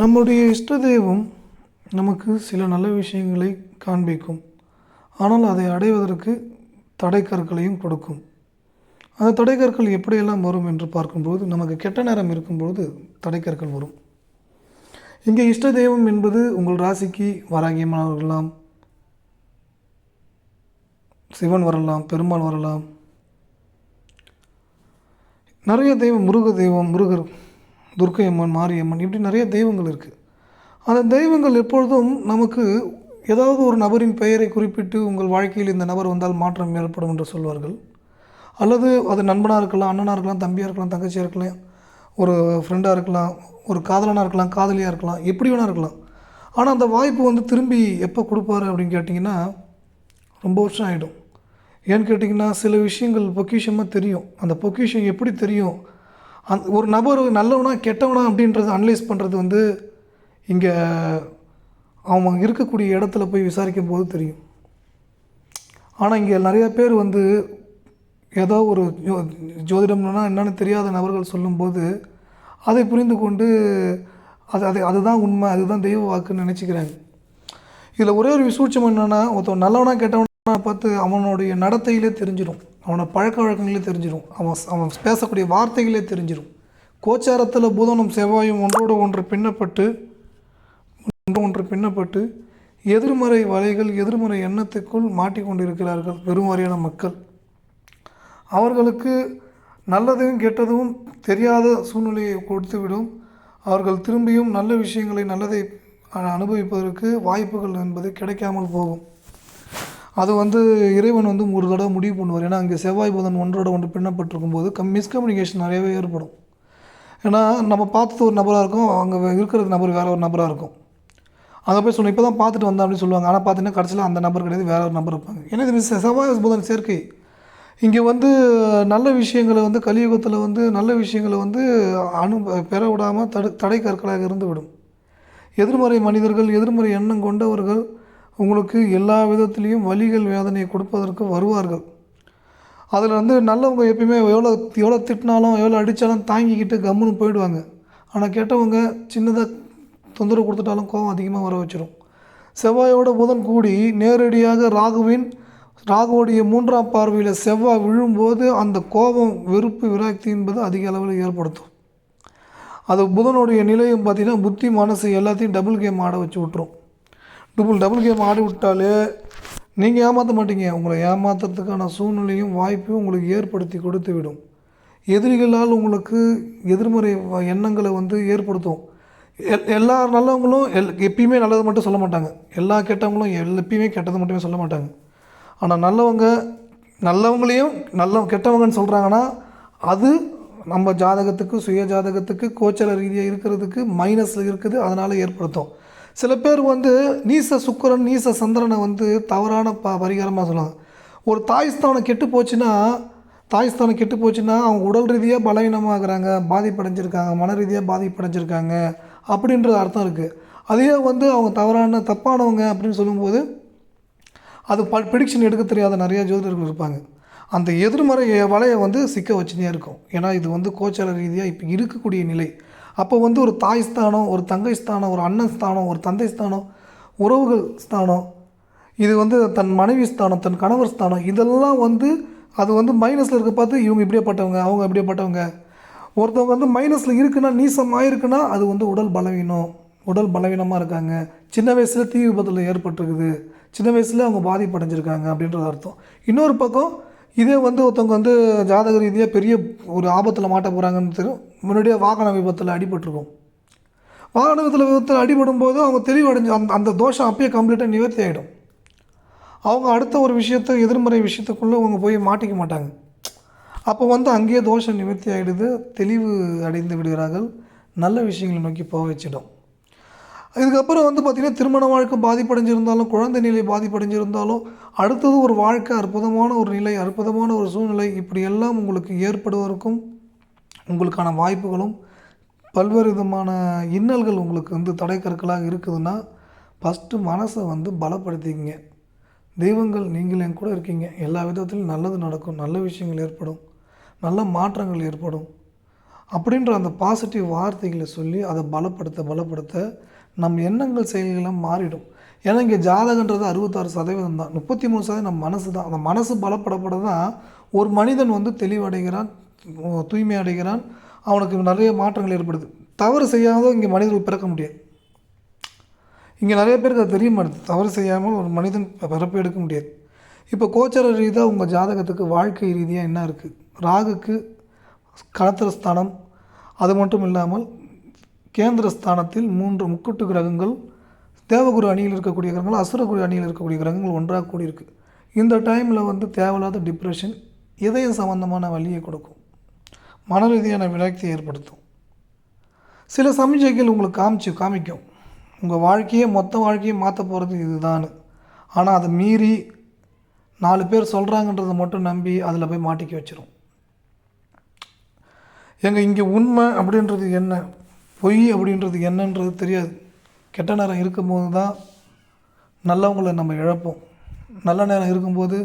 நம்முடைய இஷ்ட தெய்வம் நமக்கு சில நல்ல விஷயங்களை காண்பிக்கும். ஆனால் அதை அடைவதற்கு தடைக்கற்களையும் கொடுக்கும். அந்த தடைக்கற்கள் எப்படியெல்லாம் வரும் என்று பார்க்கும்போது நமக்கு கெட்ட நேரம் இருக்கும்போது தடைக்கற்கள் வரும். இங்கே இஷ்ட தெய்வம் என்பது உங்கள் ராசிக்கு வராகியமாக வரலாம் சிவன் வரலாம் பெருமாள் வரலாம். நிறைய தெய்வம் முருக தெய்வம் முருகர் துர்க்கை அம்மன் மாரியம்மன் இப்படி நிறைய தெய்வங்கள் இருக்குது அந்த தெய்வங்கள் எப்பொழுதும் நமக்கு ஏதாவது ஒரு நபரின் பெயரை குறிப்பிட்டு உங்கள் வாழ்க்கையில் இந்த நபர் வந்தால் மாற்றம் ஏற்படும் என்று சொல்வார்கள். அல்லது அது நண்பனாக இருக்கலாம் அண்ணனாக இருக்கலாம் தம்பியாக இருக்கலாம் தங்கச்சியாக இருக்கலாம் ஒரு ஃப்ரெண்டாக இருக்கலாம் ஒரு காதலனாக இருக்கலாம் காதலியாக இருக்கலாம் எப்படி வேணா இருக்கலாம். ஆனால் அந்த வாய்ப்பு வந்து திரும்பி எப்போ கொடுப்பாரு அப்படின்னு கேட்டிங்கன்னா ரொம்ப வருஷம் ஆகிடும் ஏன்னு கேட்டிங்கன்னா சில விஷயங்கள் பொக்கிஷமாக தெரியும். அந்த பொக்கிஷம் எப்படி தெரியும்? அந் ஒரு நபர் நல்லவனா கெட்டவனா அப்படின்றத அனலைஸ் பண்ணுறது வந்து இங்கே அவங்க இருக்கக்கூடிய இடத்துல போய் விசாரிக்கும் போது தெரியும். ஆனால் இங்கே நிறைய பேர் வந்து ஏதோ ஒரு ஜோ ஜோதிடம்னா என்னன்னு தெரியாத நபர்கள் சொல்லும்போது அதை புரிந்து கொண்டு அது அது அதுதான் உண்மை அதுதான் தெய்வ வாக்குன்னு நினச்சிக்கிறாங்க. இதில் ஒரே ஒரு விசூட்சம் என்னென்னா ஒருத்தன் நல்லவனா கெட்டவனா பார்த்து அவனுடைய நடத்தையிலே தெரிஞ்சிடும். அவனை பழக்க வழக்கங்களே தெரிஞ்சிடும் அவன் அவன் பேசக்கூடிய வார்த்தைகளே தெரிஞ்சிடும் கோச்சாரத்தில் புதனும் செவ்வாயும் ஒன்றோடு ஒன்று பின்னப்பட்டு ஒன்று ஒன்று பின்னப்பட்டு எதிர்மறை வலைகள் எதிர்மறை எண்ணத்துக்குள் மாட்டிக்கொண்டிருக்கிறார்கள் பெருவாரியான மக்கள். அவர்களுக்கு நல்லதும் கெட்டதும் தெரியாத சூழ்நிலையை கொடுத்துவிடும். அவர்கள் திரும்பியும் நல்ல விஷயங்களை நல்லதை அனுபவிப்பதற்கு வாய்ப்புகள் என்பது கிடைக்காமல் போகும். அது வந்து இறைவன் வந்து ஒரு தடவை முடிவு பண்ணுவார். ஏன்னா அங்கே செவ்வாய் புதன் ஒன்றோட ஒன்று பின்னப்பட்டிருக்கும் போது கம் மிஸ்கம்யூனிகேஷன் நிறையவே ஏற்படும். ஏன்னா நம்ம பார்த்தது ஒரு நபராக இருக்கும் அங்கே இருக்கிறது நபர் வேறு ஒரு நபராக இருக்கும். அங்கே போய் சொன்ன இப்போ தான் பார்த்துட்டு வந்தேன் அப்படின்னு சொல்லுவாங்க. ஆனால் பார்த்தீங்கன்னா கடைசியில் அந்த நபர் கிடையாது வேற ஒரு நபர் இருப்பாங்க. ஏன்னா இது செவ்வாய் புதன் சேர்க்கை. இங்கே வந்து நல்ல விஷயங்களை வந்து கலியுகத்தில் வந்து நல்ல விஷயங்களை வந்து அனு பெற விடாமல் தடு தடை கற்களாக இருந்து விடும் எதிர்மறை மனிதர்கள் எதிர்மறை எண்ணம் கொண்டவர்கள் உங்களுக்கு எல்லா விதத்துலேயும் வலிகள் வேதனையை கொடுப்பதற்கு வருவார்கள். அதில் வந்து நல்லவங்க எப்பயுமே எவ்வளோ எவ்வளோ திட்டினாலும் எவ்வளோ அடித்தாலும் தாங்கிக்கிட்டு கம்முன்னு போயிடுவாங்க. ஆனால் கேட்டவங்க சின்னதாக தொந்தரவு கொடுத்துட்டாலும் கோபம் அதிகமாக வர வச்சிடும் செவ்வாயோட புதன் கூடி நேரடியாக ராகுவின் ராகுவோடைய மூன்றாம் பார்வையில் செவ்வாய் விழும்போது அந்த கோபம் வெறுப்பு விராக்தி என்பது அதிக அளவில் ஏற்படுத்தும். அது புதனுடைய நிலையும் பார்த்தீங்கன்னா புத்தி மனசு எல்லாத்தையும் டபுள் கேம் ஆட வச்சு விட்ரும் டபுள் டபுள் கேம் ஆடி விட்டாலே நீங்கள் ஏமாற்ற மாட்டீங்க. உங்களை ஏமாத்துறதுக்கான சூழ்நிலையும் வாய்ப்பையும் உங்களுக்கு ஏற்படுத்தி கொடுத்து விடும். எதிரிகளால் உங்களுக்கு எதிர்மறை வ- எண்ணங்களை வந்து ஏற்படுத்தும். எல் எல்லா நல்லவங்களும் எல் எப்பயுமே நல்லது மட்டும் சொல்ல மாட்டாங்க. எல்லா கெட்டவங்களும் எல் எப்பயுமே கெட்டது மட்டுமே சொல்ல மாட்டாங்க. ஆனால் நல்லவங்க நல்லவங்களையும் நல்ல கெட்டவங்கன்னு சொல்கிறாங்கன்னா அது நம்ம ஜாதகத்துக்கு சுய ஜாதகத்துக்கு கோச்சர ரீதியாக இருக்கிறதுக்கு மைனஸில் இருக்குது. அதனால் ஏற்படுத்தும். சில பேர் வந்து நீச சுக்கரன் நீச சந்திரனை வந்து தவறான ப பரிகாரமாக சொல்லுவாங்க. ஒரு தாய்ஸ்தானம் கெட்டு போச்சுன்னா தாய் ஸ்தானம் கெட்டு போச்சுன்னா அவங்க உடல் ரீதியாக பலவீனமாகறாங்க பாதிப்படைஞ்சிருக்காங்க மன ரீதியாக பாதிப்படைஞ்சிருக்காங்க அப்படின்ற அர்த்தம் இருக்குது அதே வந்து அவங்க தவறான தப்பானவங்க அப்படின்னு சொல்லும்போது அது ப ப்ரிடிக்ஷன் எடுக்க தெரியாத நிறைய ஜோதிடர்கள் இருப்பாங்க. அந்த எதிர்மறை வலையை வந்து சிக்க வச்சுனே இருக்கும். ஏன்னா இது வந்து கோச்சார ரீதியாக இப்போ இருக்கக்கூடிய நிலை. அப்போ வந்து ஒரு தாய் ஸ்தானம் ஒரு தங்கை ஸ்தானம் ஒரு அண்ணன் ஸ்தானம் ஒரு தந்தை ஸ்தானம் உறவுகள் ஸ்தானம் இது வந்து தன் மனைவி ஸ்தானம் தன் கணவர் ஸ்தானம் இதெல்லாம் வந்து அது வந்து மைனஸில் இருக்க. பார்த்து இவங்க இப்படியேப்பட்டவங்க அவங்க இப்படியேப்பட்டவங்க. ஒருத்தவங்க வந்து மைனஸில் இருக்குன்னா நீசமாக இருக்குன்னா அது வந்து உடல் பலவீனம் உடல் பலவீனமாக இருக்காங்க. சின்ன வயசில் தீ விபத்தில் ஏற்பட்டிருக்குது. சின்ன வயசில் அவங்க பாதிப்படைஞ்சிருக்காங்க அப்படின்றது அர்த்தம். இன்னொரு பக்கம் இதே வந்து ஒருத்தவங்க வந்து ஜாதக ரீதியாக பெரிய ஒரு ஆபத்தில் மாட்ட போகிறாங்கன்னு தெரியும். முன்னாடியே வாகன விபத்தில் அடிபட்டிருக்கும். வாகன விபத்தில் விபத்தில் அடிபடும் போது அவங்க தெளிவடைஞ்சு அந்த அந்த தோஷம் அப்பயே கம்ப்ளீட்டாக நிவர்த்தி ஆகிடும் அவங்க அடுத்த ஒரு விஷயத்தை எதிர்மறை விஷயத்துக்குள்ளே அவங்க போய் மாட்டிக்க மாட்டாங்க. அப்போ வந்து அங்கேயே தோஷம் நிவர்த்தி ஆகிடுது தெளிவு அடைந்து விடுகிறார்கள். நல்ல விஷயங்களை நோக்கி போக வச்சிடும். இதுக்கப்புறம் வந்து பார்த்திங்கன்னா திருமண வாழ்க்கை பாதிப்படைஞ்சிருந்தாலும் குழந்தை நிலை பாதிப்படைஞ்சிருந்தாலும் அடுத்தது ஒரு வாழ்க்கை அற்புதமான ஒரு நிலை அற்புதமான ஒரு சூழ்நிலை இப்படி எல்லாம் உங்களுக்கு ஏற்படுவதற்கும் உங்களுக்கான வாய்ப்புகளும் பல்வேறு விதமான இன்னல்கள் உங்களுக்கு வந்து தடை கற்களாக இருக்குதுன்னா ஃபஸ்ட்டு மனசை வந்து பலப்படுத்திக்கங்க. தெய்வங்கள் நீங்கள் என் கூட இருக்கீங்க. எல்லா விதத்திலும் நல்லது நடக்கும் நல்ல விஷயங்கள் ஏற்படும் நல்ல மாற்றங்கள் ஏற்படும். அப்படின்ற அந்த பாசிட்டிவ் வார்த்தைகளை சொல்லி அதை பலப்படுத்த பலப்படுத்த நம் எண்ணங்கள் செயல்கள்லாம் மாறிடும். ஏன்னா இங்கே ஜாதகன்றது அறுபத்தாறு சதவீதம் தான். முப்பத்தி மூணு சதவீதம் நம்ம மனசு தான். அந்த மனசு பலப்படப்பட தான் ஒரு மனிதன் வந்து தெளிவடைகிறான் தூய்மை அடைகிறான் அவனுக்கு நிறைய மாற்றங்கள் ஏற்படுது. தவறு செய்யாத இங்கே மனிதர்கள் பிறக்க முடியாது. இங்கே நிறைய பேருக்கு அது தெரிய மாட்டேது. தவறு செய்யாமல் ஒரு மனிதன் பிறப்பு எடுக்க முடியாது. இப்போ கோச்சர ரீதியாக உங்கள் ஜாதகத்துக்கு வாழ்க்கை ரீதியாக என்ன இருக்குது ராகுக்கு களத்திர ஸ்தானம் அது மட்டும் இல்லாமல் கேந்திர ஸ்தானத்தில் மூன்று முக்கூட்டு கிரகங்கள் தேவகுரு அணியில் இருக்கக்கூடிய கிரகங்கள் அசுரகுரு அணியில் இருக்கக்கூடிய கிரகங்கள் ஒன்றாக கூடியிருக்கு. இந்த டைமில் வந்து தேவையில்லாத டிப்ரெஷன் இதய சம்பந்தமான வழியை கொடுக்கும். மன ரீதியான விரக்தியை ஏற்படுத்தும். சில சமிச்சைகள் உங்களுக்கு காமிச்சு காமிக்கும். உங்கள் வாழ்க்கையே மொத்த வாழ்க்கையை மாற்ற போகிறது இதுதான் ஆனால் அதை மீறி நாலு பேர் சொல்கிறாங்கன்றதை மட்டும் நம்பி அதில் போய் மாட்டிக்க வச்சிரும். எங்கள் இங்கே உண்மை அப்படின்றது என்ன? பொய் அப்படின்றது என்னன்றது தெரியாது. கெட்ட நேரம் இருக்கும்போது தான் நல்லவங்களை நம்ம இழப்போம். நல்ல நேரம் இருக்கும்போது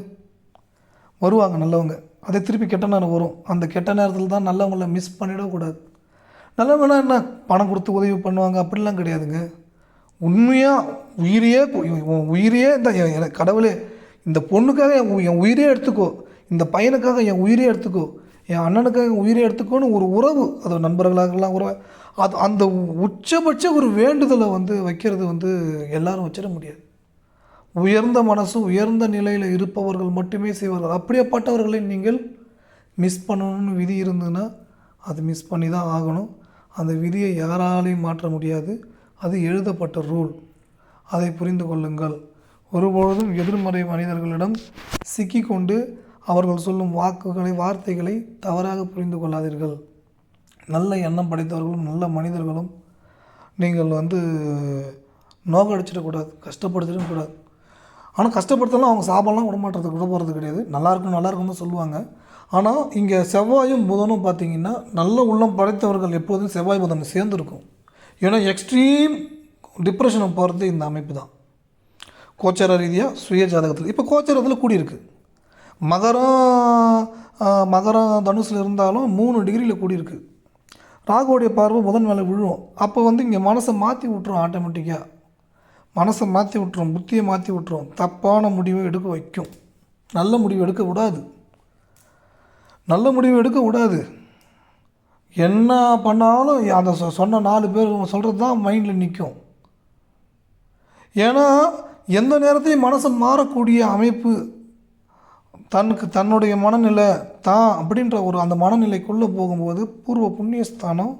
வருவாங்க நல்லவங்க. அதே திருப்பி கெட்ட நேரம் வரும். அந்த கெட்ட நேரத்தில் தான் நல்லவங்கள மிஸ் பண்ணிடக்கூடாது நல்லவங்கன்னா என்ன? பணம் கொடுத்து உதவி பண்ணுவாங்க. அப்படிலாம் கிடையாதுங்க. உண்மையாக உயிரையே உயிரியே உன் உயிரையே இந்த எனக்கு கடவுளே இந்த பொண்ணுக்காக என் என் உயிரே எடுத்துக்கோ. இந்த பையனுக்காக என் உயிரே எடுத்துக்கோ. என் அண்ணனுக்காக என் உயிரே எடுத்துக்கோன்னு ஒரு உறவு. அது நண்பர்களாகலாம் உறவு அது அந்த உச்சபட்ச ஒரு வேண்டுதலை வந்து வைக்கிறது வந்து எல்லாரும் வச்சிட முடியாது. உயர்ந்த மனசு உயர்ந்த நிலையில் இருப்பவர்கள் மட்டுமே செய்வார்கள். அப்படியேப்பட்டவர்களை நீங்கள் மிஸ் பண்ணணும்னு விதி இருந்ததுன்னா அது மிஸ் பண்ணி தான் ஆகணும். அந்த விதியை யாராலையும் மாற்ற முடியாது. அது எழுதப்பட்ட ரூல் அதை புரிந்து கொள்ளுங்கள். ஒருபொழுதும் எதிர்மறை மனிதர்களிடம் சிக்கிக்கொண்டு அவர்கள் சொல்லும் வாக்குகளை வார்த்தைகளை தவறாக புரிந்து கொள்ளாதீர்கள். நல்ல எண்ணம் படைத்தவர்களும் நல்ல மனிதர்களும் நீங்கள் வந்து நோக்கடிச்சிடக்கூடாது கஷ்டப்படுத்திடவும் கூடாது. ஆனால் கஷ்டப்படுத்தலாம் அவங்க சாப்பாடெல்லாம் விடமாட்டுறது கூட விட போகிறது கிடையாது. நல்லாயிருக்கும் நல்லாயிருக்கும்னு தான் சொல்லுவாங்க. ஆனால் இங்கே செவ்வாயும் புதனும் பார்த்தீங்கன்னா நல்ல உள்ளம் படைத்தவர்கள் எப்போதும் செவ்வாய் புதன் சேர்ந்துருக்கும். ஏன்னா எக்ஸ்ட்ரீம் டிப்ரெஷனை போகிறது இந்த அமைப்பு தான். கோச்சார ரீதியாக சுய ஜாதகத்தில் இப்போ கோச்சாரத்தில் கூடியிருக்கு. மகரம் மகரம் தனுசில் இருந்தாலும் மூணு டிகிரியில் கூடியிருக்கு. ராகுவோடைய பார்வை புதன் மேலே விழுவும் அப்போ வந்து இங்கே மனசை மாற்றி விட்ரும் ஆட்டோமேட்டிக்காக மனசை மாற்றி விட்ரும் புத்தியை மாற்றி விட்ரும் தப்பான முடிவை எடுக்க வைக்கும். நல்ல முடிவு எடுக்க விடாது. நல்ல முடிவு எடுக்க விடாது. என்ன பண்ணாலும் அந்த சொ- சொன்ன நாலு பேர் சொல்கிறது தான் மைண்டில் நிற்கும் ஏன்னா எந்த நேரத்தையும் மனசு மாறக்கூடிய அமைப்பு தனக்கு தன்னுடைய மனநிலை தான் அப்படின்ற ஒரு அந்த மனநிலைக்குள்ளே போகும்போது பூர்வ புண்ணிய ஸ்தானம்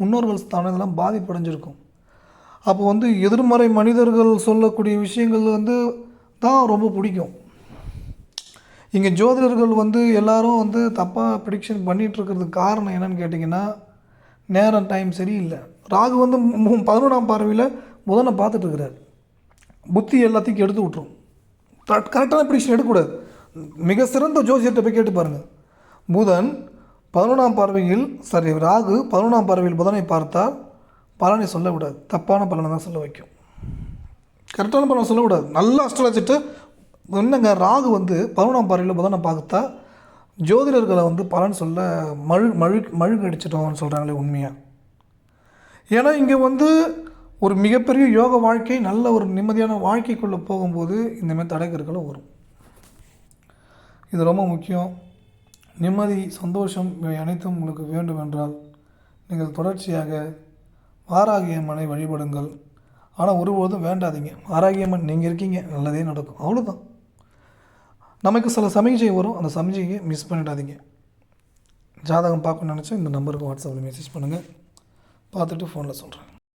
முன்னோர்கள் ஸ்தானம் இதெல்லாம் பாதிப்படைஞ்சிருக்கும். அப்போ வந்து எதிர்மறை மனிதர்கள் சொல்லக்கூடிய விஷயங்கள் வந்து தான் ரொம்ப பிடிக்கும். இங்கே ஜோதிடர்கள் வந்து எல்லாரும் வந்து தப்பாக ப்ரிடிக்ஷன் பண்ணிகிட்டு இருக்கிறதுக்கு காரணம் என்னன்னு கேட்டிங்கன்னா நேரம் டைம் சரியில்லை. ராகு வந்து பதினொன்றாம் பார்வையில் புதனை பார்த்துட்டு இருக்கிறார். புத்தி எல்லாத்தையும் எடுத்து விட்ரும் கரெக்டான ப்ரிடிக்ஷன் எடுக்கக்கூடாது. மிக சிறந்த ஜோசியத்தை போய் கேட்டு பாருங்கள் புதன் பதினொன்றாம் பார்வையில் சாரி ராகு பதினொன்றாம் பார்வையில் புதனை பார்த்தால் பலனை சொல்லக்கூடாது தப்பான பலனை தான் சொல்ல வைக்கும். கரெக்டான பலனை சொல்லக்கூடாது நல்ல அஸ்ட்ராலஜிட்டு என்னங்க ராகு வந்து பதினொன்றாம் பார்வையில் புதனை பார்த்தா ஜோதிடர்களை வந்து பலன் சொல்ல மழு மழு மழுகு அடிச்சிட்டோம்னு சொல்கிறாங்களே உண்மையாக ஏன்னா இங்கே வந்து ஒரு மிகப்பெரிய யோக வாழ்க்கை நல்ல ஒரு நிம்மதியான வாழ்க்கைக்குள்ளே போகும்போது இந்த மாதிரி தடைக்கற்களும் வரும். இது ரொம்ப முக்கியம். நிம்மதி சந்தோஷம் இவை அனைத்தும் உங்களுக்கு வேண்டும் என்றால் நீங்கள் தொடர்ச்சியாக வாராகியம்மனை வழிபடுங்கள். ஆனால் ஒருபோதும் வேண்டாதீங்க. வாராகியம்மன் நீங்கள் இருக்கீங்க. நல்லதே நடக்கும். அவ்வளோதான் நமக்கு சில சமிகை வரும். அந்த சமிகையை மிஸ் பண்ணிடாதீங்க. ஜாதகம் பார்க்கணும்னு நினச்சா இந்த நம்பருக்கு வாட்ஸ்அப்பில் மெசேஜ் பண்ணுங்கள் பார்த்துட்டு ஃபோனில் சொல்கிறேன்